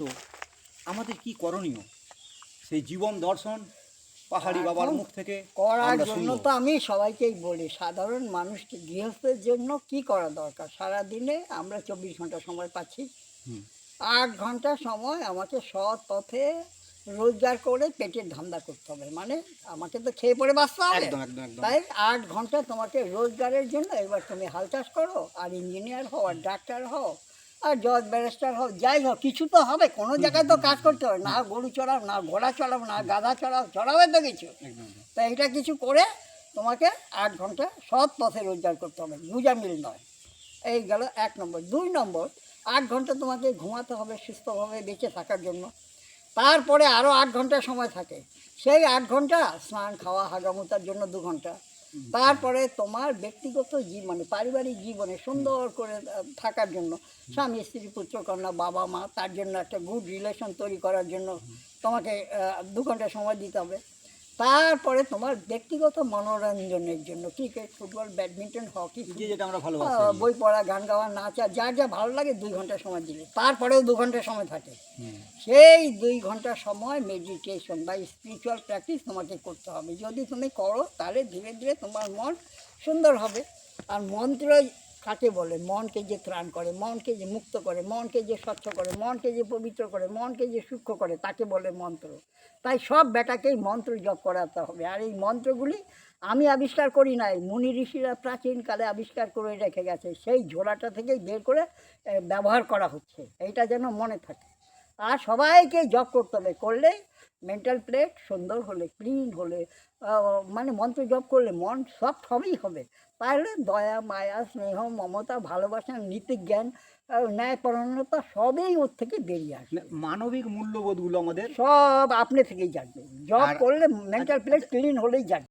তো আমাদের কি করণীয়? সেই জীবন দর্শন পাহাড়ি বাবার মুখ থেকে করার জন্য তো আমি সবাইকেই বলি সাধারণ মানুষকে গৃহস্থের জন্য কি করা দরকার? সারা দিনে আমরা চব্বিশ ঘণ্টা সময় পাচ্ছি। আট ঘণ্টা সময় আমাকে সৎ পথে রোজগার করে পেটের ধান্দা করতে হবে। মানে আমাকে তো খেয়ে পড়ে বাঁচতে হবে। তাই আট ঘণ্টা তোমাকে রোজগারের জন্য এবার তুমি হাল চাষ করো আর ইঞ্জিনিয়ার হও আর ডাক্তার হও আর জজ ব্যারিস্টার হোক যাই হোক কিছু তো হবে কোনো জায়গায় তো কাজ করতে হবে। না গরু চড়াও না ঘোড়া চড়াও না গাধা চড়াও চড়াবে তো কিছু। তা এটা কিছু করে তোমাকে আট ঘণ্টা সৎ পথে রোজগার করতে হবে মিল নয়। এই গেল এক নম্বর। দুই নম্বর আট ঘণ্টা তোমাকে ঘুমাতে হবে সুস্থভাবে বেঁচে থাকার জন্য। তারপরে আরও আট ঘণ্টা সময় থাকে। সেই আট ঘণ্টা স্নান খাওয়া হাগামুতার জন্য দু ঘণ্টা। তারপরে তোমার ব্যক্তিগত জীবনে পারিবারিক জীবনে সুন্দর করে থাকার জন্য, স্বামী, স্ত্রী পুত্র কন্যা বাবা, মা, তার জন্য একটা গুড রিলেশন তৈরি করার জন্য তোমাকে দু ঘণ্টা সময় দিতে হবে। তারপরে তোমার ব্যক্তিগত মনোরঞ্জনের জন্য ক্রিকেট ফুটবল ব্যাডমিন্টন হকি যে যেটা আমরা আহ, বই পড়া গান গাওয়া নাচা যার যা ভালো লাগে দুই ঘণ্টা সময় দিলে। তারপরেও দু ঘণ্টা সময় থাকে। সেই দুই ঘণ্টা সময় মেডিটেশন বা স্পিরিচুয়াল প্র্যাকটিস তোমাকে করতে হবে। যদি তুমি করো তাহলে ধীরে ধীরে তোমার মন সুন্দর হবে। আর মন্ত্র কাকে বলে? মনকে যে ত্রাণ করে, মনকে যে মুক্ত করে, মনকে যে স্বচ্ছ করে, মনকে যে পবিত্র করে, মনকে যে সূক্ষ্ম করে, তাকে বলে মন্ত্র। তাই সব বেটাকেই মন্ত্র জপ করাতে হবে। আর এই মন্ত্রগুলি আমি আবিষ্কার করি নাই, মুনি ঋষিরা প্রাচীনকালে আবিষ্কার করে রেখে গেছে। সেই ঝোলাটা থেকেই বের করে ব্যবহার করা হচ্ছে। এইটা যেন মনে থাকে। আর সবাইকে জপ করতে হবে। করলে মেন্টাল প্লেট সুন্দর হলে ক্লিন হলে মানে মন্ত্র জপ করলে মন সব সবই হবে। তাহলে দয়া মায়া স্নেহ মমতা ভালোবাসা নীতি জ্ঞান ন্যায়পরণতা সবই ওর থেকে বেরিয়ে আসবে। মানে মানবিক মূল্যবোধগুলো আমাদের সব আপনি থেকেই জানবে জব করলে মেন্টাল প্লেট ক্লিন হলেই জানবে